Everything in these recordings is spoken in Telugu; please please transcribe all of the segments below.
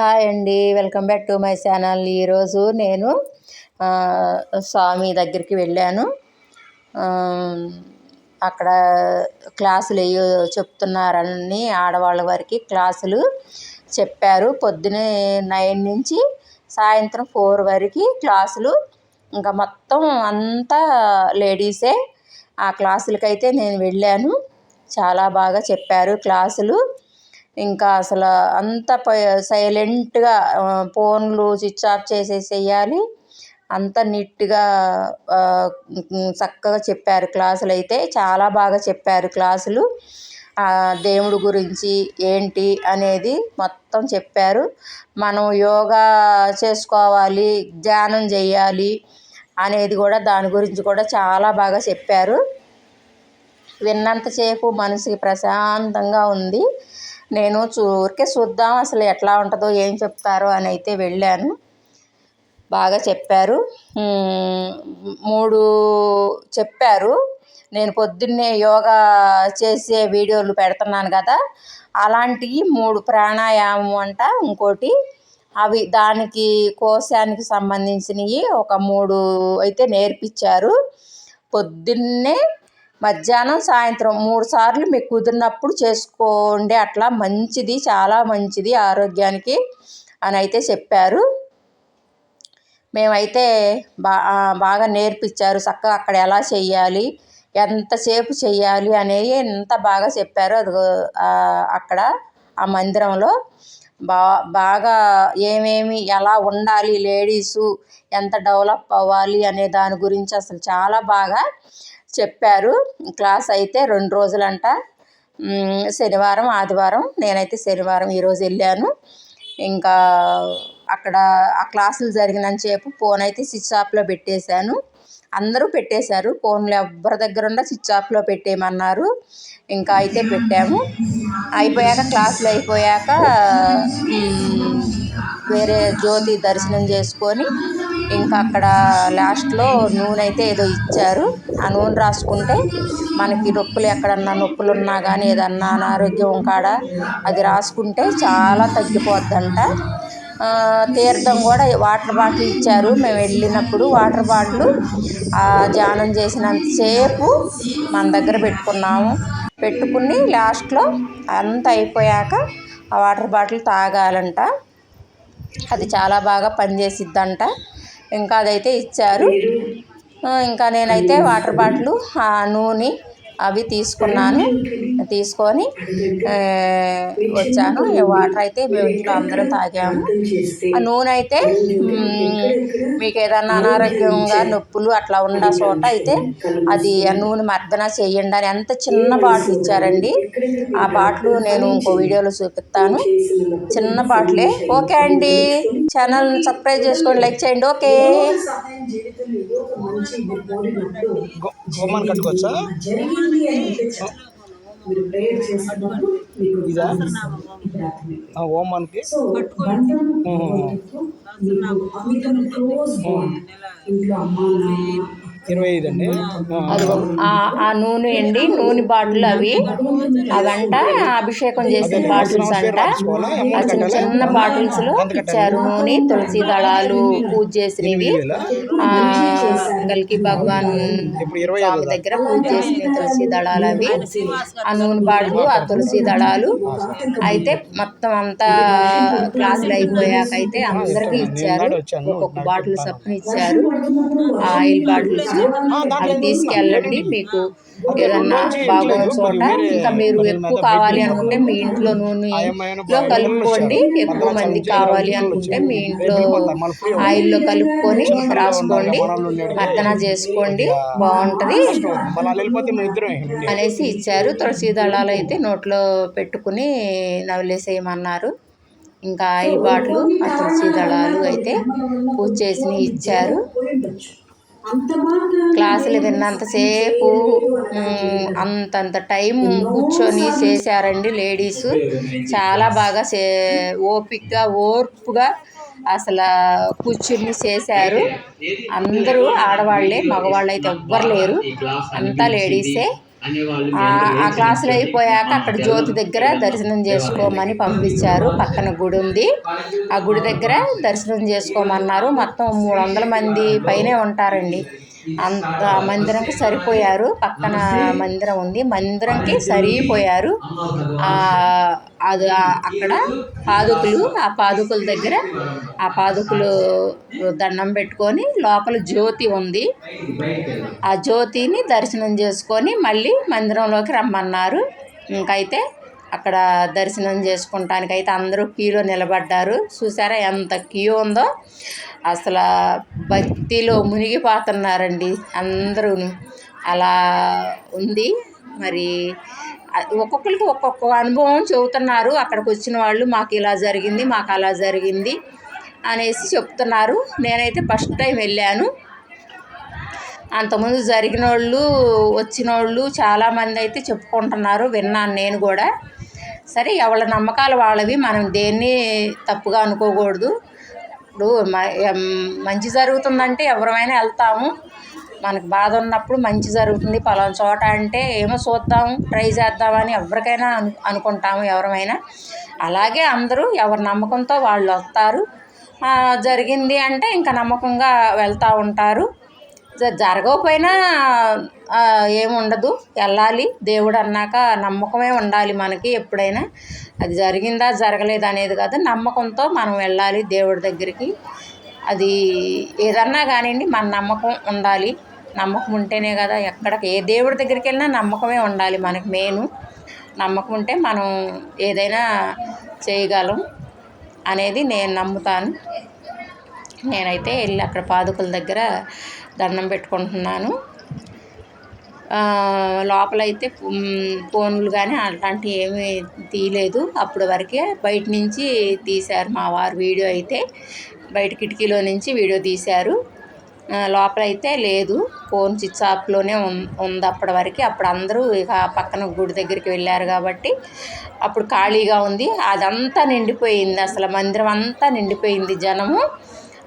హాయ్ అండి welcome back to my channel. ఈరోజు నేను స్వామి దగ్గరికి వెళ్ళాను. అక్కడ క్లాసులు ఏయో చెప్తున్నారని ఆడవాళ్ళ వారికి క్లాసులు చెప్పారు. పొద్దునే నైన్ నుంచి సాయంత్రం ఫోర్ వరకు క్లాసులు. ఇంకా మొత్తం అంతా లేడీసే. ఆ క్లాసులకైతే నేను వెళ్ళాను. చాలా బాగా చెప్పారు క్లాసులు. ఇంకా అసలు అంత సైలెంట్గా ఫోన్లు స్విచ్ ఆఫ్ చేసేసేయాలి. అంత నీట్గా చక్కగా చెప్పారు క్లాసులు అయితే చాలా బాగా చెప్పారు క్లాసులు. దేవుడు దేవుడి గురించి ఏంటి అనేది మొత్తం చెప్పారు. మనం యోగా చేసుకోవాలి ధ్యానం చేయాలి అనేది కూడా దాని గురించి కూడా చాలా బాగా చెప్పారు. విన్నంతసేపు మనసుకి ప్రశాంతంగా ఉంది. నేను ఊరికే చూద్దాం అసలు ఎట్లా ఉంటుందో ఏం చెప్తారో అని అయితే వెళ్ళాను. బాగా చెప్పారు. మూడు చెప్పారు. నేను పొద్దున్నే యోగా చేసే వీడియోలు పెడుతున్నాను కదా అలాంటివి మూడు ప్రాణాయామం అంట ఇంకోటి. అవి దానికి కోశానికి సంబంధించినవి ఒక మూడు అయితే నేర్పించారు. పొద్దున్నే మధ్యాహ్నం సాయంత్రం మూడు సార్లు మీకు కుదిరినప్పుడు చేసుకోండి. అట్లా మంచిది చాలా మంచిది ఆరోగ్యానికి అని అయితే చెప్పారు. మేమైతే బా బాగా నేర్పించారు. చక్కగా అక్కడ ఎలా చెయ్యాలి ఎంతసేపు చెయ్యాలి అనేది ఎంత బాగా చెప్పారు అది అక్కడ ఆ మందిరంలో. బా బాగా ఏమేమి ఎలా ఉండాలి లేడీసు ఎంత డెవలప్ అవ్వాలి అనే దాని గురించి అసలు చాలా బాగా చెప్పారు. క్లాస్ అయితే రెండు రోజులంట. శనివారం ఆదివారం నేనైతే శనివారం ఈరోజు వెళ్ళాను. ఇంకా అక్కడ ఆ క్లాసులు జరిగినంతసేపు ఫోన్ అయితే స్విచ్ ఆఫ్లో పెట్టేశాను. అందరూ పెట్టేశారు. ఫోన్లు ఎవ్వరి దగ్గర ఉన్న స్విచ్ ఆఫ్లో పెట్టేయమన్నారు. ఇంకా అయితే పెట్టాము. అయిపోయాక క్లాసులు అయిపోయాక వేరే జ్యోతి దర్శనం చేసుకొని ఇంకా అక్కడ లాస్ట్లో నూనె అయితే ఏదో ఇచ్చారు. ఆ నూనె రాసుకుంటే మనకి నొప్పులు ఎక్కడన్నా నొప్పులు ఉన్నా కానీ ఏదన్నా అనారోగ్యం కాడ అది రాసుకుంటే చాలా తగ్గిపోద్దంట. తీర్థం కూడా వాటర్ బాటిల్ ఇచ్చారు. మేము వెళ్ళినప్పుడు వాటర్ బాటిల్ ఆ ధ్యానం చేసినంతసేపు మన దగ్గర పెట్టుకున్నాము. పెట్టుకుని లాస్ట్లో అంతా అయిపోయాక ఆ వాటర్ బాటిల్ తాగాలంట. అది చాలా బాగా పనిచేసిద్దంట. ఇంకా అదైతే ఇచ్చారు. ఇంకా నేనైతే వాటర్ బాటిల్ ఆ నూనె అవి తీసుకున్నాను. తీసుకొని వచ్చాను. ఈ వాటర్ అయితే మేము ఇంట్లో అందరం తాగాము. ఆ నూనె అయితే మీకు ఏదన్నా అనారోగ్యంగా నొప్పులు అట్లా ఉన్న చోట అయితే అది ఆ నూనె మర్దన చేయండి అని ఎంత చిన్న బాటిల్ ఇచ్చారండి. ఆ బాటిల్ నేను ఇంకో వీడియోలో చూపిస్తాను. చిన్న బాటిలే. ఓకే అండి. ఛానల్ సబ్స్క్రైబ్ చేసుకోండి లైక్ చేయండి. ఓకే. గోమాన్ కట్టుకోవచ్చా? జరిగింది అనిపించాలి మీరు ప్రేయర్ చేస్తున్నప్పుడు మీకు ఇదా? ప్రాథమిక. ఆ ఓమాన్కి సో బంధం భగవంతుడితో మీకు అమితమైన క్లోజ్ బాండ్ ఇంట్లో అమ్మ నాన్న ఇరవై ఐదు అండి ఆ- ఆ నూనె అండి నూనె బాటిల్ అవి. అవంట అభిషేకం చేసే బాటిల్స్ అంట. ఆ చిన్న చిన్న బాటిల్స్లో ఇచ్చారు నూనె తులసి దళాలు పూజ చేసినవి. ఆ గల్కి భగవాన్ స్వామి దగ్గర పూజ చేసిన తులసి దళాలు అవి. ఆ నూనె బాటిల్ ఆ తులసి దళాలు. అయితే మొత్తం అంతా క్లాసులు అయిపోయాక అయితే అందరికీ ఇచ్చారు. ఒక్కొక్క బాటిల్ చప్పున ఇచ్చారు. ఆయిల్ బాటిల్స్ అవి తీసుకెళ్ళండి. మీకు ఏదన్నా బాగోని చోట ఇంకా మీరు ఎక్కువ కావాలి అనుకుంటే మీ ఇంట్లో నూనెలో కలుపుకోండి. ఎక్కువ మంది కావాలి అనుకుంటే మీ ఇంట్లో ఆయిల్లో కలుపుకొని రాసుకోండి. మర్దన చేసుకోండి. బాగుంటుంది. అనేసి ఇచ్చారు. తులసి దళాలు అయితే నోట్లో పెట్టుకుని నవలేసేయమన్నారు ఇంకా ఆయిల్ బాటిల్ తులసి దళాలు అయితే పూజ చేసి ఇచ్చారు. క్లాసులు విన్నంతసేపు అంతంత టైం కూర్చొని చేశారండి లేడీస్. చాలా బాగా చే ఓపిక్గా ఓర్పుగా అసలు కూర్చుని చేశారు. అందరూ ఆడవాళ్ళే మగవాళ్ళు అయితే ఎవ్వరు లేరు. అంతా లేడీసే. ఆ క్లాసులు అయిపోయాక అక్కడ జ్యోతి దగ్గర దర్శనం చేసుకోమని పంపించారు. పక్కన గుడి ఉంది. ఆ గుడి దగ్గర దర్శనం చేసుకోమన్నారు. మొత్తం మూడు వందల మంది పైనే ఉంటారండి. అంత మందిరంకి సరిపోయారు. పక్కన మందిరం ఉంది. మందిరంకి సరిపోయారు. అది అక్కడ పాదుకులు ఆ పాదుకుల దగ్గర ఆ పాదుకులు దండం పెట్టుకొని లోపల జ్యోతి ఉంది. ఆ జ్యోతిని దర్శనం చేసుకొని మళ్ళీ మందిరంలోకి రమ్మన్నారు. ఇంకైతే అక్కడ దర్శనం చేసుకుంటానికి అయితే అందరూ క్యూలో నిలబడ్డారు. చూసారా ఎంత క్యూ ఉందో? అసలు భక్తిలో మునిగిపోతున్నారండి అందరూ అలా ఉంది. మరి ఒక్కొక్కరికి ఒక్కొక్క అనుభవం చెబుతున్నారు. అక్కడికి వచ్చిన వాళ్ళు మాకు ఇలా జరిగింది మాకు అలా జరిగింది అనేసి చెప్తున్నారు. నేనైతే ఫస్ట్ టైం వెళ్ళాను. అంతకుముందు జరిగిన వాళ్ళు వచ్చిన వాళ్ళు చాలామంది అయితే చెప్పుకుంటున్నారు విన్నాను నేను కూడా. సరే ఎవరి నమ్మకాలు వాళ్ళవి. మనం దేన్ని తప్పుగా అనుకోకూడదు. ఇప్పుడు మ- మంచి జరుగుతుందంటే ఎవరమైనా వెళ్తాము. మనకు బాధ ఉన్నప్పుడు మంచి జరుగుతుంది. పలానా చోట అంటే ఏమో చూద్దాం ట్రై చేద్దామని ఎవరికైనా అను అనుకుంటాము ఎవరమైనా. అలాగే అందరూ ఎవరి నమ్మకంతో వాళ్ళు వస్తారు. జరిగింది అంటే ఇంకా నమ్మకంగా వెళ్తూ ఉంటారు. జరగకపోయినా ఏముండదు వెళ్ళాలి. దేవుడు అన్నాక నమ్మకమే ఉండాలి మనకి ఎప్పుడైనా. అది జరిగిందా జరగలేదు అనేది కాదు. నమ్మకంతో మనం వెళ్ళాలి దేవుడి దగ్గరికి. అది ఏదన్నా కానివ్వండి మన నమ్మకం ఉండాలి. నమ్మకం ఉంటేనే కదా ఎక్కడికి ఏ దేవుడి దగ్గరికి వెళ్ళినా నమ్మకమే ఉండాలి మనకి మెయిన్. నమ్మకం ఉంటే మనం ఏదైనా చేయగలం అనేది నేను నమ్ముతాను. నేనైతే వెళ్ళి అక్కడ పాదుకుల దగ్గర దండం పెట్టుకుంటున్నాను. లోపలైతే ఫోన్లు కానీ అలాంటివి ఏమీ తీయలేదు. అప్పటి వరకే బయట నుంచి తీశారు మా వారు వీడియో అయితే. బయట కిటికీలో నుంచి వీడియో తీశారు. లోపలైతే లేదు. ఫోన్ స్విచ్ ఆఫ్లోనే ఉం- ఉంది అప్పటి వరకు. అప్పుడు అందరూ ఇక పక్కన గుడి దగ్గరికి వెళ్ళారు కాబట్టి అప్పుడు ఖాళీగా ఉంది. అదంతా నిండిపోయింది అసలు. మందిరం అంతా నిండిపోయింది జనము.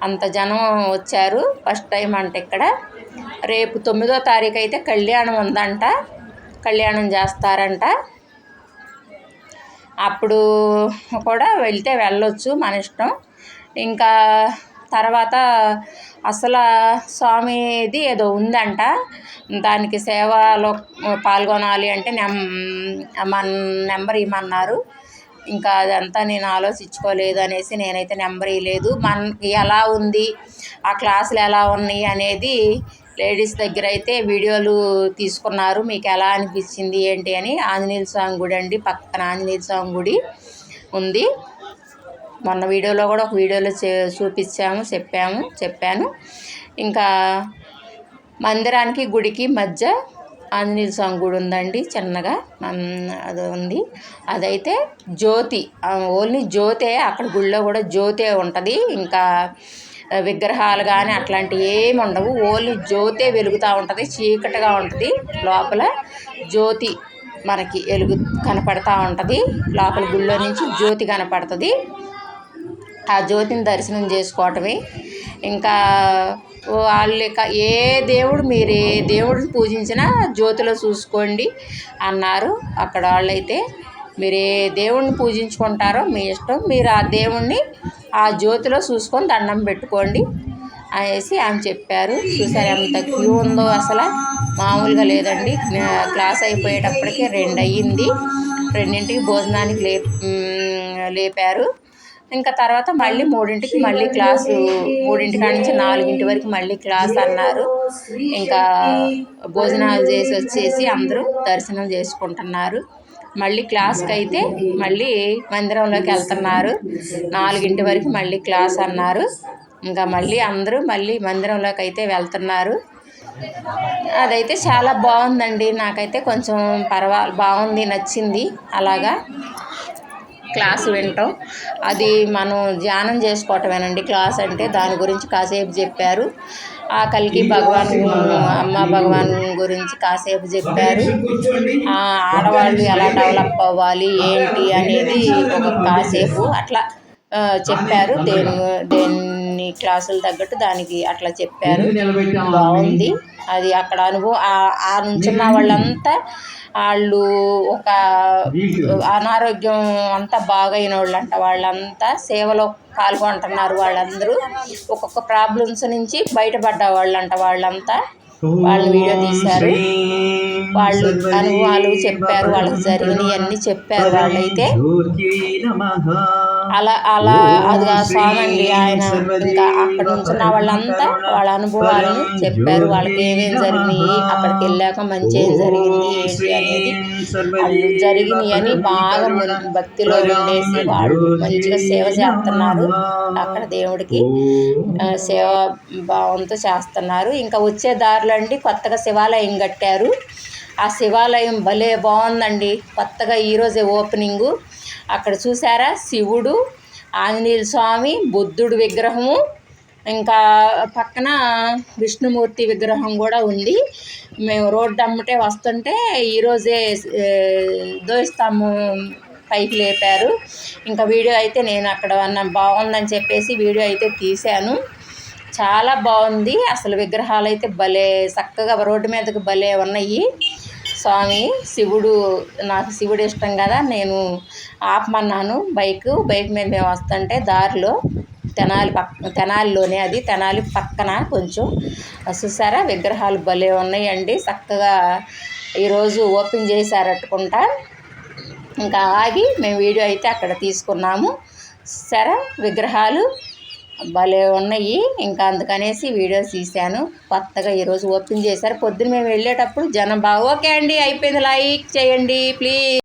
అంత జనం వచ్చారు ఫస్ట్ టైం అంటే ఇక్కడ. రేపు తొమ్మిదో తారీఖు అయితే కళ్యాణం ఉందంట. కళ్యాణం చేస్తారంట. అప్పుడు కూడా వెళ్తే వెళ్ళొచ్చు మన ఇష్టం. ఇంకా తర్వాత అసలు స్వామిది ఏదో ఉందంట. దానికి సేవలో పాల్గొనాలి అంటే నెం మన నెంబర్ ఇమ్మన్నారు. ఇంకా అదంతా నేను ఆలోచించుకోలేదు అనేసి నేనైతే నెంబర్ ఇవ్వలేదు మనకి ఎలా ఉంది? ఆ క్లాసులు ఎలా ఉన్నాయి? అనేది లేడీస్ దగ్గర అయితే వీడియోలు తీసుకున్నారు. మీకు ఎలా అనిపించింది? ఏంటి? అని ఆంజనేయ స్వామి గుడి అండి. పక్కన ఆంజనేయ స్వామి గుడి ఉంది. మొన్న వీడియోలో కూడా ఒక వీడియోలో చే- చూపించాము చెప్పాము చెప్పాను. ఇంకా మందిరానికి గుడికి మధ్య ఆంజనేయ స్వామి గుడి ఉందండి చిన్నగా. అది ఉంది. అదైతే జ్యోతి ఓన్లీ జ్యోతే అక్కడ గుడిలో కూడా జ్యోతే ఉంటుంది. ఇంకా విగ్రహాలు కానీ అట్లాంటివి ఏమి ఉండవు. ఓన్లీ జ్యోతే వెలుగుతూ ఉంటుంది చీకటిగా ఉంటుంది. లోపల జ్యోతి మనకి వెలుగు కనపడతా ఉంటుంది. లోపల గుళ్ళో నుంచి జ్యోతి కనపడుతుంది. ఆ జ్యోతిని దర్శనం చేసుకోవటమే. ఇంకా వాళ్ళు ఏ దేవుడు మీరు ఏ దేవుడిని పూజించినా జ్యోతిలో చూసుకోండి అన్నారు. అక్కడ వాళ్ళైతే మీరు ఏ దేవుడిని పూజించుకుంటారో మీ ఇష్టం మీరు ఆ దేవుణ్ణి ఆ జ్యోతిలో చూసుకొని దండం పెట్టుకోండి అనేసి ఆమె చెప్పారు. చూసారు ఎంత క్యూ ఉందో అసలు? మామూలుగా లేదండి. క్లాస్ అయిపోయేటప్పటికే రెండు అయ్యింది రెండింటికి భోజనానికి లే లేపారు. ఇంకా తర్వాత మళ్ళీ మూడింటికి మళ్ళీ క్లాసు మూడింటి కాడ నుంచి నాలుగింటి వరకు మళ్ళీ క్లాస్ అన్నారు. ఇంకా భోజనాలు చేసి వచ్చేసి అందరూ దర్శనం చేసుకుంటున్నారు. మళ్ళీ క్లాస్కి అయితే మళ్ళీ మందిరంలోకి వెళ్తున్నారు. నాలుగింటి వరకు మళ్ళీ క్లాస్ అన్నారు. ఇంకా మళ్ళీ అందరూ మళ్ళీ మందిరంలోకి అయితే వెళ్తున్నారు. అదైతే చాలా బాగుందండి. నాకైతే కొంచెం పర్వా బాగుంది నచ్చింది. అలాగా. క్లాస్ వినటం అది మనం ధ్యానం చేసుకోవటమేనండి క్లాస్ అంటే. దాని గురించి కాసేపు చెప్పారు. ఆ కలికి భగవాన్ అమ్మ భగవాన్ గురించి కాసేపు చెప్పారు. ఆ ఆడవాళ్ళు ఎలా డెవలప్ అవ్వాలి ఏంటి అనేది ఒక కాసేపు అట్లా చెప్పారు. దేని దేని కొన్ని క్లాసులు తగ్గట్టు దానికి అట్లా చెప్పారు. బాగుంది. అది అక్కడ అనుభవం ఆ- నుంచున్న వాళ్ళంతా వాళ్ళు ఒక అనారోగ్యం అంతా బాగైన వాళ్ళు అంట వాళ్ళంతా. సేవలో పాల్గొంటున్నారు వాళ్ళందరూ. ఒక్కొక్క ప్రాబ్లమ్స్ నుంచి బయటపడ్డ వాళ్ళంట వాళ్ళంతా. వాళ్ళు వీడియో తీశారు. వాళ్ళు అనుభవాలు చెప్పారు. వాళ్ళకి జరిగినవి అన్నీ చెప్పారు వాళ్ళైతే. అలా అలా అది స్వామి అండి ఆయన ఇంకా అక్కడ నుంచున్న వాళ్ళంతా వాళ్ళ అనుభవాలను చెప్పారు. వాళ్ళకి ఏమేమి జరిగినాయి అక్కడికి వెళ్ళాక మంచి ఏం జరిగింది ఏంటి అనేది వాళ్ళు జరిగినాయి అని బాగా భక్తిలో ఉండేసి వాళ్ళు మంచిగా సేవ చేస్తున్నారు. అక్కడ దేవుడికి సేవ భావంతో చేస్తున్నారు. ఇంకా వచ్చే దారిలో అండి కొత్తగా శివాలయం కట్టారు. ఆ శివాలయం భలే బాగుందండి. కొత్తగా ఈరోజే ఓపెనింగు. అక్కడ చూసారా శివుడు ఆంజనేయ స్వామి బుద్ధుడు విగ్రహము ఇంకా పక్కన విష్ణుమూర్తి విగ్రహం కూడా ఉంది. మేము రోడ్డు అమ్మటే వస్తుంటే ఈరోజే ఏ, పైకి లేపారు. ఇంకా వీడియో అయితే నేను అక్కడ బాగుందని చెప్పేసి వీడియో అయితే తీశాను. చాలా బాగుంది. అసలు విగ్రహాలు అయితే భలే చక్కగా రోడ్డు మీదకి భలే ఉన్నాయి. స్వామి శివుడు నాకు శివుడు ఇష్టం కదా నేను ఆపమన్నాను బైక్. బైక్ మీద మేము వస్తుంటే దారిలో తెనాలి పక్క తెనాలిలోనే అది తెనాలి పక్కన కొంచెం. చూసారా? విగ్రహాలు భలే ఉన్నాయండి. చక్కగా ఈరోజు ఓపెన్ చేశారట్టుకుంటా. ఇంకా ఆగి మేము వీడియో అయితే అక్కడ తీసుకున్నాము. సరే? విగ్రహాలు భలే ఉన్నాయి. ఇంకా అందుకనేసి వీడియో తీశాను. కొత్తగా ఈరోజు ఓపెన్ చేశారు. పొద్దున్న మేము వెళ్ళేటప్పుడు జనం బాగా ఓకే అండి అయిపోయింది. లైక్ చేయండి ప్లీజ్.